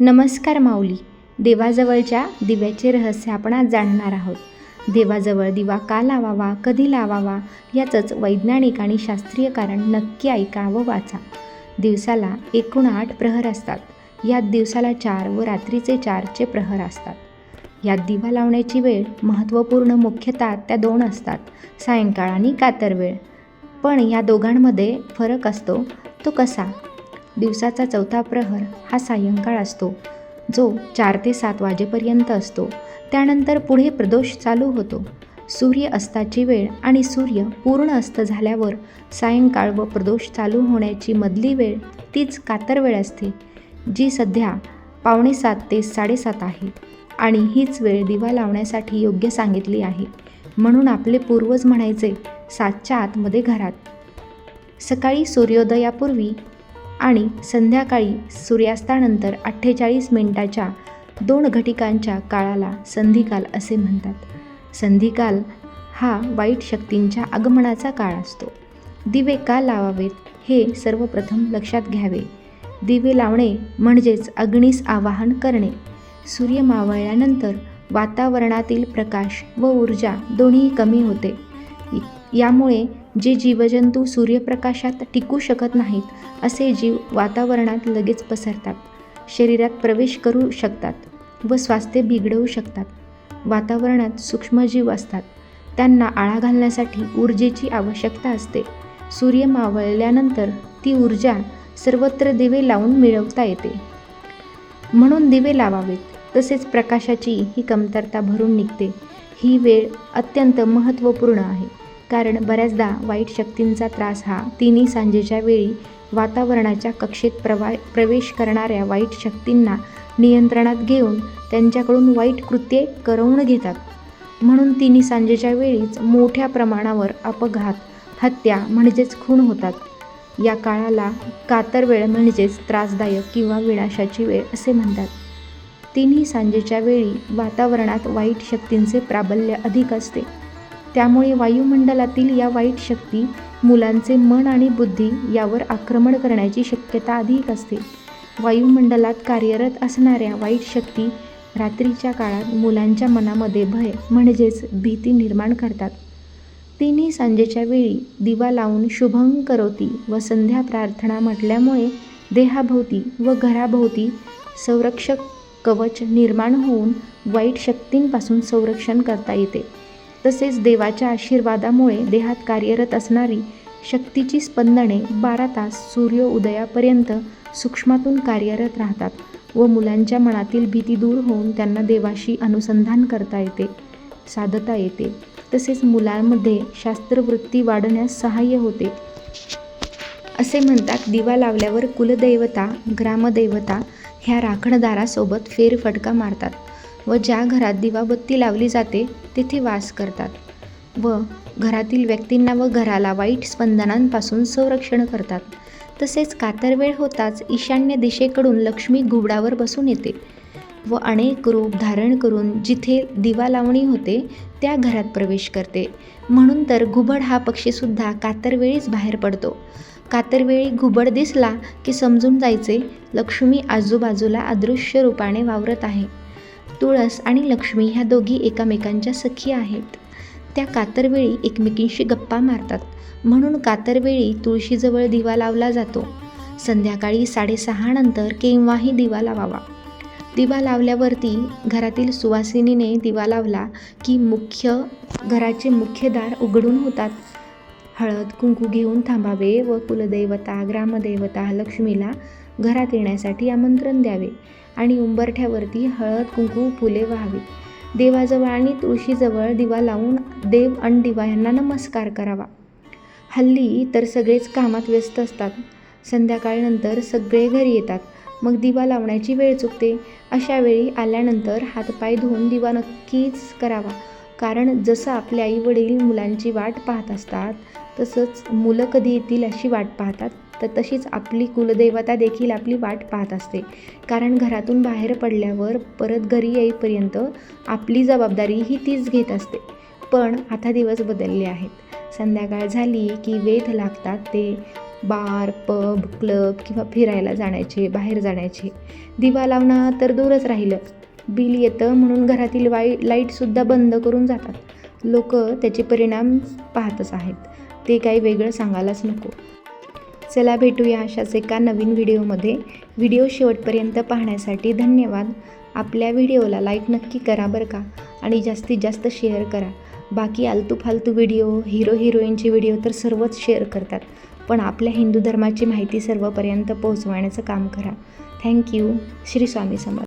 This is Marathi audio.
नमस्कार माऊली. देवाजवळच्या दिव्याचे रहस्य आपण आज जाणणार आहोत. देवाजवळ दिवा का लावावा कधी लावावा याचंच वैज्ञानिक आणि शास्त्रीय कारण नक्की ऐका व वाचा. दिवसाला एकूण आठ प्रहर असतात. यात दिवसाला चार व रात्रीचे चारचे प्रहर असतात. यात दिवा लावण्याची वेळ महत्त्वपूर्ण मुख्यतः त्या दोन असतात सायंकाळ आणि कातर वेळ पण या दोघांमध्ये फरक असतो तो कसा? दिवसाचा चौथा प्रहर हा सायंकाळ असतो. जो चार ते सात वाजेपर्यंत असतो. त्यानंतर पुढे प्रदोष चालू होतो. सूर्य अस्ताची वेळ आणि सूर्य पूर्ण अस्त झाल्यावर सायंकाळ व प्रदोष चालू होण्याची मधली वेळ तीच कातर वेळ असते जी सध्या पावणे सात ते साडेसात आहे आणि हीच वेळ दिवा लावण्यासाठी योग्य सांगितली आहे. म्हणून आपले पूर्वज म्हणायचे सातच्या आतमध्ये घरात. सकाळी सूर्योदयापूर्वी आणि संध्याकाळी सूर्यास्तानंतर अठ्ठेचाळीस मिनिटाच्या दोन घटिकांच्या काळाला संधिकाल असे म्हणतात. संधिकाल हा वाईट शक्तींच्या आगमनाचा काळ असतो. दिवे का लावावेत हे सर्वप्रथम लक्षात घ्यावे. दिवे लावणे म्हणजेच अग्नीस आवाहन करणे. सूर्य मावळल्यानंतर वातावरणातील प्रकाश व ऊर्जा दोन्ही कमी होते. यामुळे जे जीवजंतू सूर्यप्रकाशात टिकू शकत नाहीत असे जीव वातावरणात लगेच पसरतात. शरीरात प्रवेश करू शकतात व स्वास्थ्य बिघडवू शकतात. वातावरणात सूक्ष्मजीव असतात. त्यांना आळा घालण्यासाठी ऊर्जेची आवश्यकता असते. सूर्य मावळल्यानंतर ती ऊर्जा सर्वत्र दिवे लावून मिळवता येते. म्हणून दिवे लावावेत तसेच प्रकाशाची ही कमतरता भरून निघते. ही वेळ अत्यंत महत्त्वपूर्ण आहे. कारण बऱ्याचदा वाईट शक्तींचा त्रास हा तिन्ही सांजेच्या वेळी वातावरणाच्या कक्षेत प्रवा प्रवेश करणाऱ्या वाईट शक्तींना नियंत्रणात घेऊन त्यांच्याकडून वाईट कृत्ये करवून घेतात. म्हणून तिन्ही सांजेच्या वेळीच मोठ्या प्रमाणावर अपघात हत्या म्हणजेच खून होतात. या काळाला कातर वेळ म्हणजेच त्रासदायक किंवा विनाशाची वेळ असे म्हणतात. तिन्ही सांजेच्या वेळी वातावरणात वाईट शक्तींचे प्राबल्य अधिक असते. त्यामुळे वायुमंडलातील या वाईट शक्ती मुलांचे मन आणि बुद्धी यावर आक्रमण करण्याची शक्यता अधिक असते. वायुमंडलात कार्यरत असणाऱ्या वाईट शक्ती रात्रीच्या काळात मुलांच्या मनामध्ये भय म्हणजेच भीती निर्माण करतात. तिन्ही सांजेच्या वेळी दिवा लावून शुभं करोती व संध्या प्रार्थना म्हटल्यामुळे देहाभोवती व घराभोवती संरक्षक कवच निर्माण होऊन वाईट शक्तींपासून संरक्षण करता येते. तसेच देवाच्या आशीर्वादामुळे देहात कार्यरत असणारी शक्तीची स्पंदने बारा तास सूर्य उदयापर्यंत सूक्ष्मातून कार्यरत राहतात व मुलांच्या मनातील भीती दूर होऊन त्यांना देवाशी अनुसंधान करता येते साधता येते. तसेच मुलांमध्ये शास्त्रवृत्ती वाढण्यास सहाय्य होते. असे म्हणतात दिवा लावल्यावर कुलदैवता ग्रामदैवता ह्या राखणदारासोबत फेरफटका मारतात. व ज्या घरात दिवाबत्ती लावली जाते तेथे वास करतात. व घरातील व्यक्तींना व घराला वाईट स्पंदनांपासून संरक्षण करतात. तसेच कातरवेळ होताच ईशान्य दिशेकडून लक्ष्मी घुबडावर बसून येते व अनेक रूप धारण करून जिथे दिवा लावणी होते त्या घरात प्रवेश करते. म्हणून तर घुबड हा पक्षीसुद्धा कातरवेळीच बाहेर पडतो. कातरवेळी घुबड दिसला की समजून जायचे लक्ष्मी आजूबाजूला अदृश्य रूपाने वावरत आहे. तुळस आणि लक्ष्मी ह्या दोघी एकामेकांच्या सखी आहेत. त्या कातरवेळी एकमेकींशी गप्पा मारतात. म्हणून कातरवेळी तुळशीजवळ दिवा लावला जातो. संध्याकाळी साडेसहानंतर केव्हाही दिवा लावावा. दिवा लावल्यावरती घरातील सुवासिनीने दिवा लावला की मुख्य घराचे मुख्य दार उघडून होतात. हळद कुंकू घेऊन थांबावे व कुलदैवता ग्रामदैवता लक्ष्मीला घरात येण्यासाठी आमंत्रण द्यावे. आणि उंबरठ्यावरती हळद कुंकू फुले व्हावी. देवाजवळ आणि तुळशीजवळ दिवा लावून देव आणि दिवा यांना नमस्कार करावा. हल्ली तर सगळेच कामात व्यस्त असतात. संध्याकाळनंतर सगळे घरी येतात. मग दिवा लावण्याची वेळ चुकते. अशा वेळी आल्यानंतर हातपाय धुवून दिवा नक्कीच करावा. कारण जसं आपले आई वडील मुलांची वाट पाहत असतात तसंच मुलं कधी येतील अशी वाट पाहतात. तर तशीच आपली कुलदेवता देखील आपली वाट पाहत असते. कारण घरातून बाहेर पडल्यावर परत घरी येईपर्यंत आपली जबाबदारी ही तीच घेत असते. पण आता दिवस बदलले आहेत. संध्याकाळ झाली की वेध लागतात ते बार पब क्लब किंवा फिरायला जाण्याचे बाहेर जाण्याचे. दिवा लावणं तर दूरच राहिलं. बिल येतं म्हणून घरातील वाई लाईटसुद्धा बंद करून जातात. लोक त्याचे परिणाम पाहतच आहेत. ते काही वेगळं सांगायलाच नको. चला भेटूया अशाच एका नवीन व्हिडिओमध्ये. व्हिडिओ शेवटपर्यंत पाहण्यासाठी धन्यवाद. आपल्या व्हिडिओला लाईक नक्की करा बरं का आणि जास्तीत जास्त शेअर करा. बाकी आलतू फालतू व्हिडिओ हिरो हिरोईनचे व्हिडिओ तर सर्वच शेअर करतात. पण आपल्या हिंदू धर्माची माहिती सर्वपर्यंत पोहोचवण्याचं काम करा. Thank you. Shri Swami Samarth.